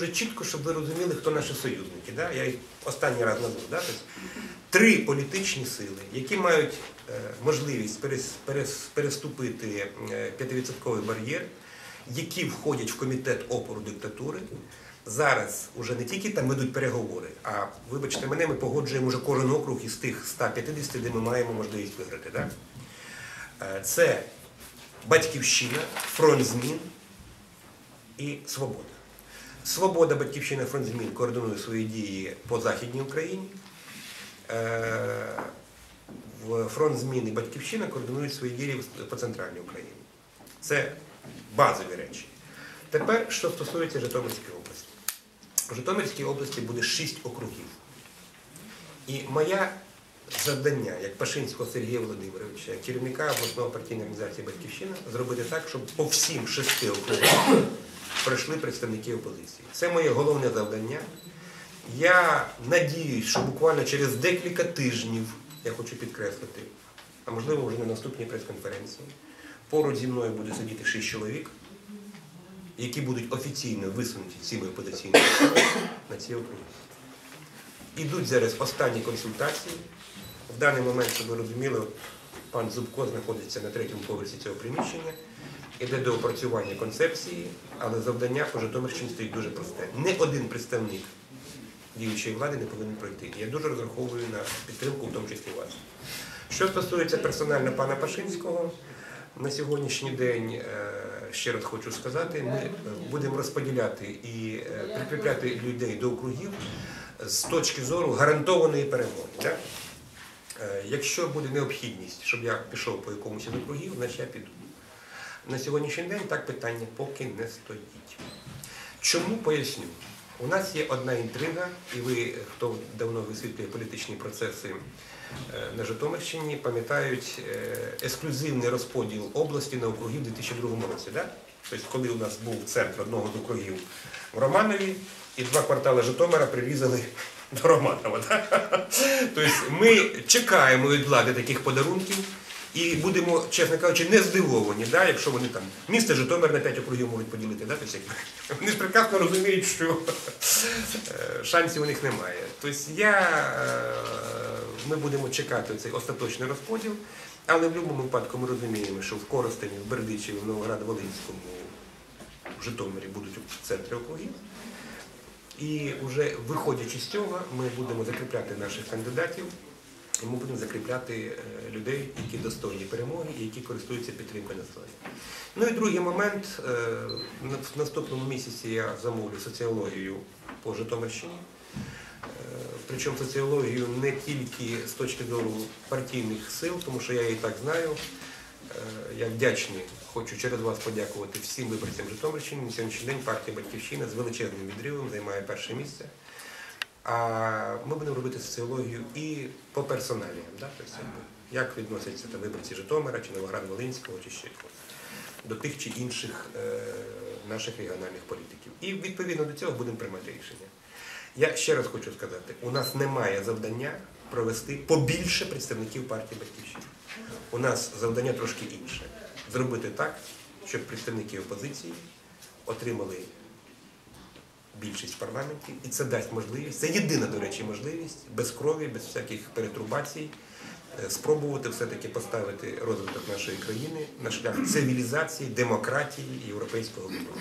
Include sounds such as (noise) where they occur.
дуже чітко, щоб ви розуміли, хто наші союзники. Да? Я їх останній раз назву. Да? Тобто, три політичні сили, які мають е, можливість перес- перес- переступити е, 5% бар'єр, які входять в комітет опору диктатури. Зараз уже не тільки там ведуть переговори, а вибачте мене, ми погоджуємо вже кожен округ із тих 150, де ми маємо можливість виграти. Да? Е, Це Батьківщина, фронт змін і Свобода. Свобода, Батьківщина, фронт змін координує свої дії по Західній Україні. Е, фронт змін і Батьківщина координують свої дії по центральній Україні. Це базові речі. Тепер, що стосується Житомирської області. В Житомирській області буде шість округів. І моя завдання, як Пашинського Сергія Володимировича, керівника обласної партійної організації Батьківщина, зробити так, щоб по всім шести округам прийшли представники опозиції. Це моє головне завдання. Я надіюсь, що буквально через декілька тижнів, я хочу підкреслити, а можливо вже на наступній прес-конференції, поруч зі мною буде сидіти шість чоловік, які будуть офіційно висунуті цими опозиційними на ці округи. Ідуть зараз останні консультації. В даний момент, щоб ви розуміли, пан Зубко знаходиться на третьому поверсі цього приміщення. Іде до опрацювання концепції, але завдання по Житомирщині стоїть дуже просте. Не один представник діючої влади не повинен пройти. Я дуже розраховую на підтримку, в тому числі вас. Що стосується персонально пана Пашинського, на сьогоднішній день, е, ще раз хочу сказати, ми будемо розподіляти і е, прикріпляти людей до округів з точки зору гарантованої перемоги. Е, Якщо буде необхідність, щоб я пішов по якомусь із округів, значить я піду. На сьогоднішній день так питання поки не стоїть. Чому поясню? У нас є одна інтрига, і ви, хто давно висвітлює політичні процеси е, на Житомирщині, пам'ятають е, ексклюзивний розподіл області на округи в 2002 році. Да? Тобто, коли у нас був центр одного з округів в Романові, і два квартали Житомира прирізали (laughs) до Романова. Да? (laughs) Тобто ми чекаємо від влади таких подарунків. І будемо, чесно кажучи, не здивовані, да, якщо вони там місто Житомир на 5 округів можуть поділити. Да, тобто, (laughs) вони ж прекрасно розуміють, що е, шансів у них немає. Тобто я, е, ми будемо чекати цей остаточний розподіл, але в будь-якому випадку ми розуміємо, що в Коростені, в Бердичеві, в Новоград-Волинському, в Житомирі будуть центри округів. І вже виходячи з цього, ми будемо закріпляти наших кандидатів. І ми будемо закріпляти е, людей, які достойні перемоги і які користуються підтримкою населення. Ну і другий момент. е, В наступному місяці я замовлю соціологію по Житомирщині. Е, Причому соціологію не тільки з точки зору партійних сил, тому що я її так знаю. Е, Я вдячний, хочу через вас подякувати всім виборцям Житомирщини. На сьогоднішній день партія Батьківщина з величезним відривом займає перше місце. А ми будемо робити соціологію і по персоналіям, да? тобто, як відносяться там, виборці Житомира чи Новоград-Волинського чи ще до тих чи інших е, наших регіональних політиків. І відповідно до цього будемо приймати рішення. Я ще раз хочу сказати, у нас немає завдання провести побільше представників партії Батьківщини. У нас завдання трошки інше. Зробити так, щоб представники опозиції отримали більшість в парламенті, і це дасть можливість, це єдина, до речі, можливість без крові, без всяких перетрубацій, е, спробувати все-таки поставити розвиток нашої країни на шлях цивілізації, демократії і європейського вибору.